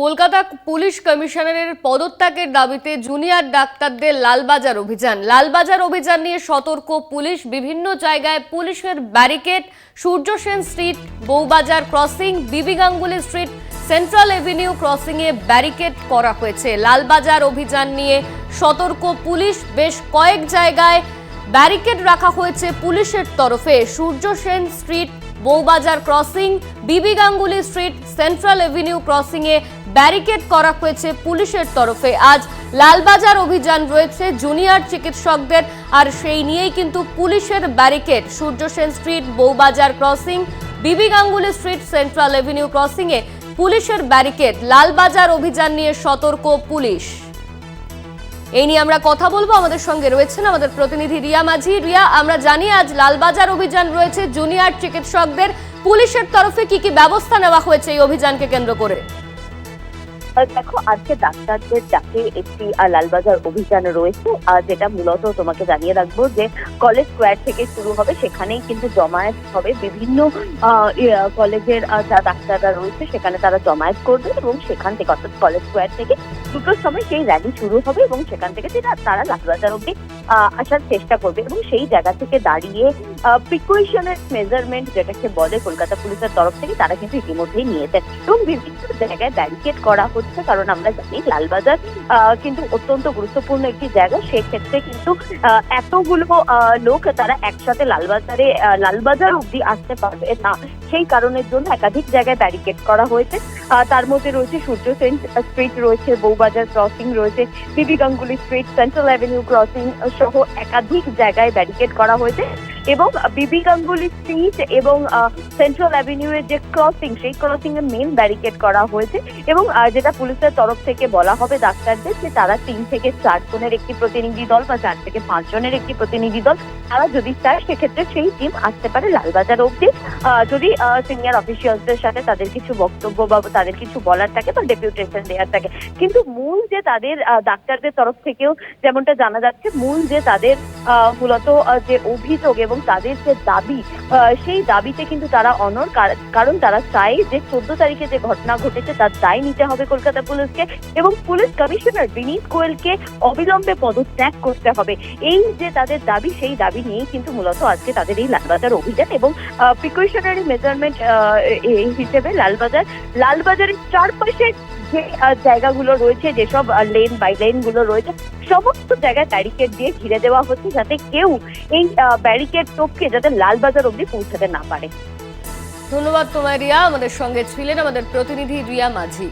Kolkata police কমিশনারের পদত্যাগের দাবিতে জুনিয়র ডাক্তারদের লালবাজার অভিযান। লালবাজার অভিযান নিয়ে সতর্ক পুলিশ। বিভিন্ন জায়গায় পুলিশের barricade, Surya Sen street Bowbazar crossing B B Ganguly street, central avenue ক্রসিংয়ে barricade করা হয়েছে। লালবাজার অভিযান নিয়ে সতর্ক পুলিশ। বেশ কয়েক জায়গায় ব্যারিকেড রাখা হয়েছে পুলিশের তরফে। Surya Sen street Bowbazar crossing B B Ganguly street, central avenue ক্রসিংয়ে barricade করা হয়েছে পুলিশের তরফে। আজ লালবাজার অভিযান রয়েছে জুনিয়র চিকিৎসকদের, আর সেই নিয়েই কিন্তু পুলিশের barricade. Surya Sen street, Bowbazar crossing, B B Ganguly street, central avenue ক্রসিংয়ে পুলিশের ব্যারিকেড। লালবাজার অভিযান নিয়ে সতর্ক পুলিশ। এই নিয়ে আমরা কথা বলব। আমাদের সঙ্গে রয়েছেন আমাদের প্রতিনিধি রিয়া মাঝি। রিয়া, আমরা জানি আজ লালবাজার অভিযান রয়েছে জুনিয়র চিকিৎসকদের। পুলিশের তরফে কি কি ব্যবস্থা নেওয়া হয়েছে এই অভিযানকে কেন্দ্র করে? দেখো আজকে ডাক্তারদের ডাকে একটি লালবাজার অভিযান রয়েছে। আর যেটা মূলত তোমাকে জানিয়ে রাখব যে কলেজ স্কোয়ার থেকে শুরু হবে সেখানেই কিন্তু জমায়েত হবে বিভিন্ন ইয়ে, কলেজের যা ডাক্তাররা রয়েছে সেখানে তারা জমায়েত করবে এবং সেখান থেকে অর্থাৎ কলেজ স্কোয়ার থেকে দুটোর সময় সেই র্যালি শুরু হবে এবং সেখান থেকে তারা- লালবাজার অব্দি আসার চেষ্টা করবে এবং সেই জায়গা থেকে দাঁড়িয়ে প্রিকুয়েশনের মেজারমেন্ট যেটাকে বলে কলকাতা পুলিশের তরফ থেকে, তারা কিন্তু ইতিমধ্যেই নিয়েছেন এবং বিভিন্ন জায়গায় ব্যারিকেড করা হচ্ছে, কারণ আমরা জানি লালবাজার কিন্তু অত্যন্ত গুরুত্বপূর্ণ একটি জায়গা। সেক্ষেত্রে কিন্তু এতগুলো লোক তারা একসাথে লালবাজারে লালবাজার অব্দি আসতে পারবে না। সেই কারণের জন্য একাধিক জায়গায় ব্যারিকেড করা হয়েছে। তার মধ্যে রয়েছে সূর্য সেন স্ট্রিট রয়েছে বৌবাজার ক্রসিং রয়েছে B B Ganguly street central avenue crossing সহ একাধিক জায়গায় ব্যারিকেড করা হয়েছে। এবং বিবি গাঙ্গুলি স্ট্রিট এবং সেন্ট্রাল অ্যাভিনিউ এর যে ক্রসিং সেই ক্রসিং এ মেন ব্যারিকেড করা হয়েছে এবং যেটা পুলিশের তরফ থেকে বলা হবে ডাক্তারদের যে তারা তিন থেকে চার জনের একটি প্রতিনিধি দল বা চার থেকে পাঁচ জনের একটি প্রতিনিধি দল, তারা যদি চায়, সেক্ষেত্রে সেই টিম আসতে পারে লালবাজার অব্দি যদি সিনিয়র অফিসিয়ালসদের সাথে তাদের কিছু বক্তব্য বা তাদের কিছু বলার থাকে বা ডেপুটেশন দেওয়ার থাকে। কিন্তু মূল যে তাদের ডাক্তারদের তরফ থেকেও যেমনটা জানা যাচ্ছে, মূল যে তাদের মূলত যে অভিযোগ এবং তাদের যে দাবি সেই দাবিতে কিন্তু তারা অনর কারণ তারা চায় যে চোদ্দ তারিখে যে ঘটনা ঘটেছে তার দায় নিতে হবে কলকাতা পুলিশকে এবং পুলিশ কমিশনার বিনীত গোয়েলকে অবিলম্বে পদত্যাগ করতে হবে। এই যে তাদের দাবি, সেই দাবি নিয়েই কিন্তু মূলত আজকে তাদের এই লালবাজার অভিযান এবং প্রিকশনারি মেজারমেন্ট হিসেবে লালবাজার, লালবাজারের চারপাশে যে জায়গাগুলো রয়েছে, যেসব লেন বাই লেনগুলো রয়েছে, সমস্ত জায়গায় ব্যারিকেড দিয়ে ঘিরে দেওয়া হচ্ছে যাতে কেউ এই ব্যারিকেড টপকে যাতে লালবাজার অব্দি পৌঁছাতে না পারে। ধন্যবাদ তোমায় রিয়া। আমাদের সঙ্গে ছিলেন আমাদের প্রতিনিধি রিয়া মাঝি।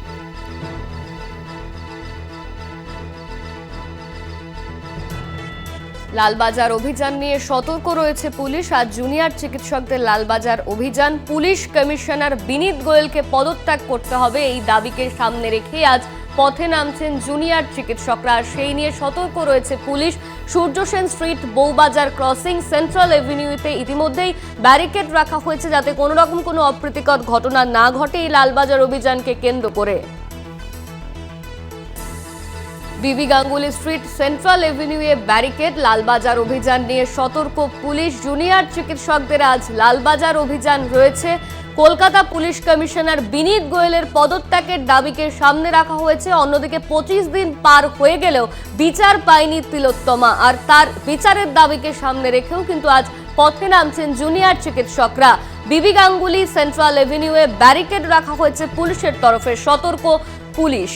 লালবাজার অভিযান নিয়ে সতর্ক রয়েছে পুলিশ আজ জুনিয়র চিকিৎসকদের লালবাজার অভিযান। পুলিশ কমিশনার বিনীত গোয়েলকে পদত্যাগ করতে হবে, এই দাবিকে সামনে রেখে আজ পথে নামছেন জুনিয়র চিকিৎসকরা। আর সেই নিয়ে সতর্ক রয়েছে police. Surya Sen street, Bowbazar crossing, central এভিনিউতে ইতিমধ্যেই ব্যারিকেড রাখা হয়েছে যাতে কোনো রকম কোনো অপ্রীতিকর ঘটনা না ঘটে এই লালবাজার অভিযানকে কেন্দ্র করে। B B Ganguly street, central এভিনিউয়ে barricade, Lalbazar অভিযান নিয়ে সতর্ক পুলিশ, জুনিয়র চিকিৎসকদের আজ লালবাজার অভিযান রয়েছে। কলকাতা পুলিশ কমিশনার বিনীত গোয়েলের পদত্যাগের দাবিকে সামনে রাখা হয়েছে। অন্যদিকে পঁচিশ দিন পার হয়ে গেলেও বিচার পায়নি তিলোত্তমা। আর তার বিচারের দাবিকে সামনে রেখেও কিন্তু আজ পথে নামছেন জুনিয়র চিকিৎসকরা। বিবি গাঙ্গুলি, সেন্ট্রাল এভিনিউয়ে ব্যারিকেড রাখা হয়েছে পুলিশের তরফে। সতর্ক পুলিশ।